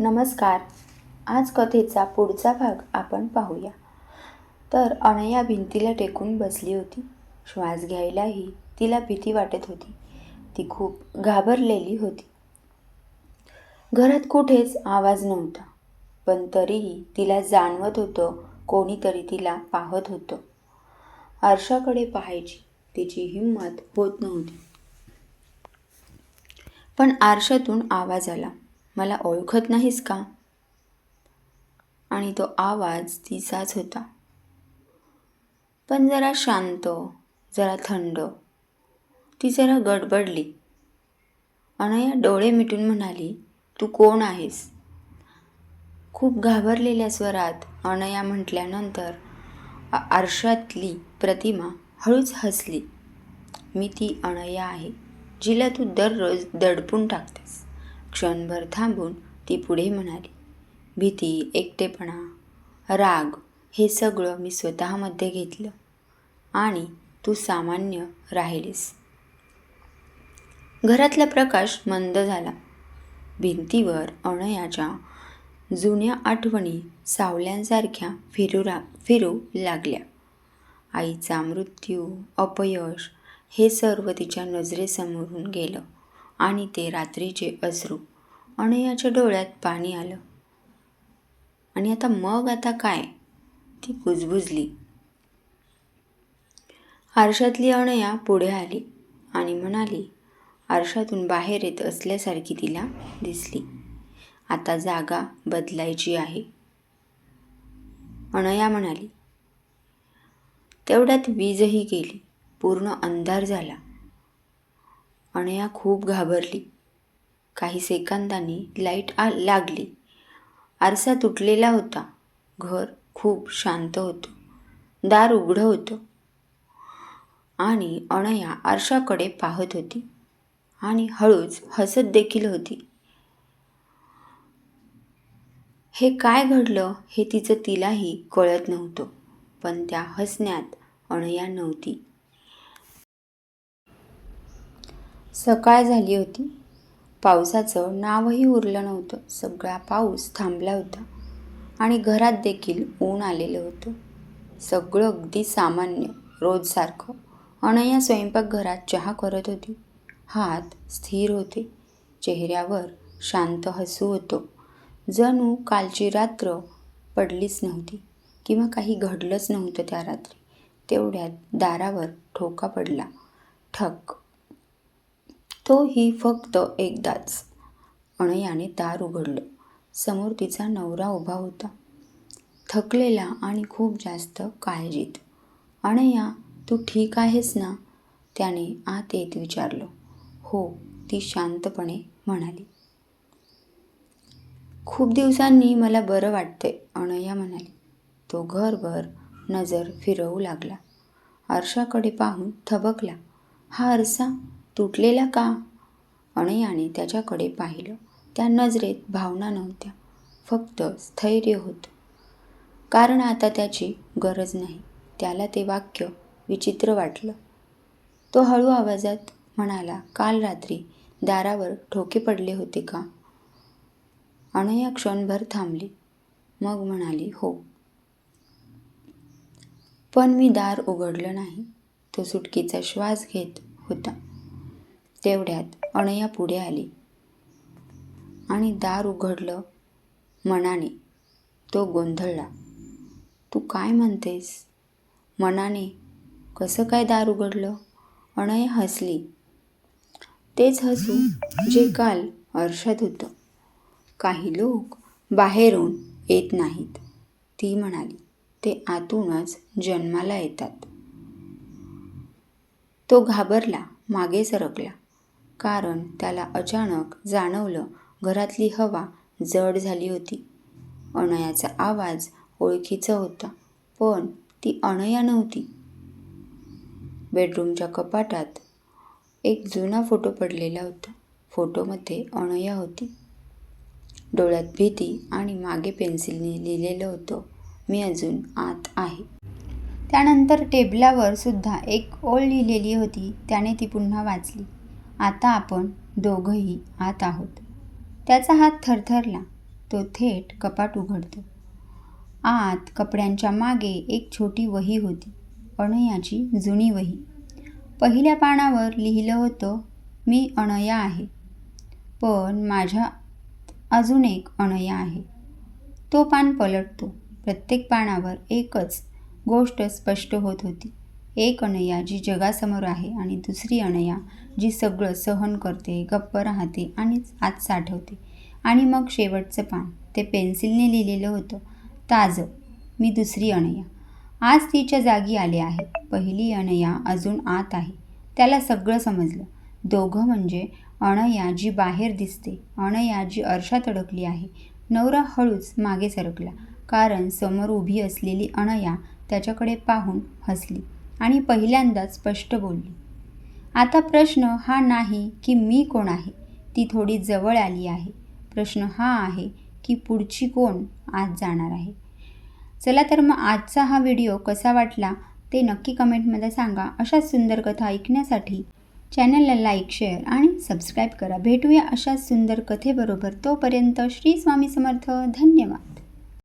नमस्कार. आज कथेचा पुढचा भाग आपण पाहूया. तर अनया भिंतीला टेकून बसली होती. श्वास घ्यायलाही तिला भीती वाटत होती. ती खूप घाबरलेली होती. घरात कुठेच आवाज नव्हता पण तरीही तिला जाणवत होतं कोणीतरी तिला पाहत होतं. आरशाकडे पाहायची तिची हिंमत होत नव्हती. पण आरशातून आवाज आला. मला ओळखत नाहीस का? आणि तो आवाज तिचाच होता. पण जरा शांत जरा थंड. ती जरा गडबडली. अनया डोळे मिटून म्हणाली तू कोण आहेस? खूप घाबरलेल्या स्वरात अनया म्हटल्यानंतर आरशातली प्रतिमा हळूच हसली. मी ती अनया आहे जिला तू दररोज दडपून टाकतेस. क्षणभर थांबून ती पुढे म्हणाली भीती एकटेपणा राग हे सगळं मी स्वतःमध्ये घेतलं आणि तू सामान्य राहिलीस. घरातला प्रकाश मंद झाला. भिंतीवर अणयाच्या जुन्या आठवणी सावल्यांसारख्या फिरू रा फिरू लागल्या. आईचा मृत्यू अपयश हे सर्व तिच्या नजरेसमोरून गेलं. आणि ते रात्रीचे अश्रू. अनयाच्या डोळ्यात पाणी आलं. आणि आता मग आता काय? ती कुजबुजली. आरशातली अनया पुढे आली आणि म्हणाली आरशातून बाहेर येत असल्यासारखी तिला दिसली. आता जागा बदलायची आहे. अनया म्हणाली तेवढ्यात वीजही गेली. पूर्ण अंधार झाला. अणया खूप घाबरली. काही सेकंदांनी लाइट आ लागली. आरसा तुटलेला होता. घर खूप शांत होतं. दार उघडं होतं. आणि अणया आरशाकडे पाहत होती. आणि हळूच हसत देखील होती. हे काय घडलं हे तिचं तिलाही कळत नव्हतं. पण त्या हसण्यात अणया नव्हती. सकाळ झाली होती. पावसाचं नावही उरलं नव्हतं. सगळा पाऊस थांबला होता आणि घरात देखील ऊन आलेलं होतं. सगळं अगदी सामान्य रोजसारखं. अनया स्वयंपाकघरात चहा करत होती. हात स्थिर होते. चेहऱ्यावर शांत हसू होतो. जणू कालची रात्र पडलीच नव्हती किंवा काही घडलंच नव्हतं त्या रात्री. तेवढ्यात दारावर ठोका पडला. ठक तोही फक्त एकदाच. अणयाने दार उघडलं. समोर तिचा नवरा उभा होता. थकलेला आणि खूप जास्त काळजीत. अणया तू ठीक आहेस ना? त्याने आत येत विचारलं. हो ती शांतपणे म्हणाली. खूप दिवसांनी मला बरं वाटतंय अणया म्हणाली. तो घरभर नजर फिरवू लागला. आरशाकडे पाहून थबकला. हा आरसा? तुटलेला का? अणयाने त्याच्याकडे पाहिलं. त्या नजरेत भावना नव्हत्या. फक्त स्थैर्य होतं. कारण आता त्याची गरज नाही. त्याला ते वाक्य विचित्र वाटलं. तो हळू आवाजात म्हणाला काल रात्री दारावर ठोके पडले होते का? अणया क्षणभर थांबली. मग म्हणाली हो. पण मी दार उघडलं नाही. तो सुटकीचा श्वास घेत होता. तेवढ्यात अणया पुढे आली. आणि दार उघडलं मनाने. तो गोंधळला. तू काय म्हणतेस? मनाने कसं काय दार उघडलं? अणया हसली. तेच हसू जे काल आरशात होतं. काही लोक बाहेरून येत नाहीत ती म्हणाली. ते आतूनच जन्माला येतात. तो घाबरला मागे सरकला. कारण त्याला अचानक जाणवलं घरातली हवा जड झाली होती. अनयाचा आवाज ओळखीचा होता पण ती अनया नव्हती. बेडरूमच्या कपाटात एक जुना फोटो पडलेला होता. फोटोमध्ये अनया होती. डोळ्यात भीती आणि मागे पेन्सिलने लिहिलेलं होतं मी अजून आत आहे. त्यानंतर टेबलावर सुद्धा एक ओळ लिहिलेली होती त्याने ती पुन्हा वाचली. आता आपण दोघंही आत आहोत. त्याचा हात थरथरला. तो थेट कपाट उघडतो. आत कपड्यांच्या मागे एक छोटी वही होती. अणयाची जुनी वही. पहिल्या पानावर लिहिलं होतं मी अणया आहे. पण माझ्या अजून एक अणया आहे. तो पान पलटतो. प्रत्येक पानावर एकच गोष्ट स्पष्ट होत होती. एक अनया जी जगासमोर आहे आणि दुसरी अनया जी सगळं सहन करते गप्प राहते आणि आत साठवते. आणि मग शेवटचं पान ते पेन्सिलने लिहिलेलं होतं. ताजं मी दुसरी अनया. आज तिच्या जागी आले आहे. पहिली अनया अजून आत आहे. त्याला सगळं समजलं. दोघं म्हणजे अणया जी बाहेर दिसते अणया जी अर्शात अडकली आहे. नवरा हळूच मागे सरकला कारण समोर उभी असलेली अणया त्याच्याकडे पाहून हसली. आणि पहिल्यांदाच स्पष्ट बोलली. आता प्रश्न हा नाही की मी कोण आहे ती थोडी जवळ आली आहे. प्रश्न हा आहे की पुढची कोण आज जाणार आहे. चला तर मग आजचा हा व्हिडिओ कसा वाटला ते नक्की कमेंटमध्ये सांगा. अशाच सुंदर कथा ऐकण्यासाठी चॅनलला लाईक शेअर आणि सबस्क्राईब करा. भेटूया अशाच सुंदर कथेबरोबर. तोपर्यंत श्री स्वामी समर्थ. धन्यवाद.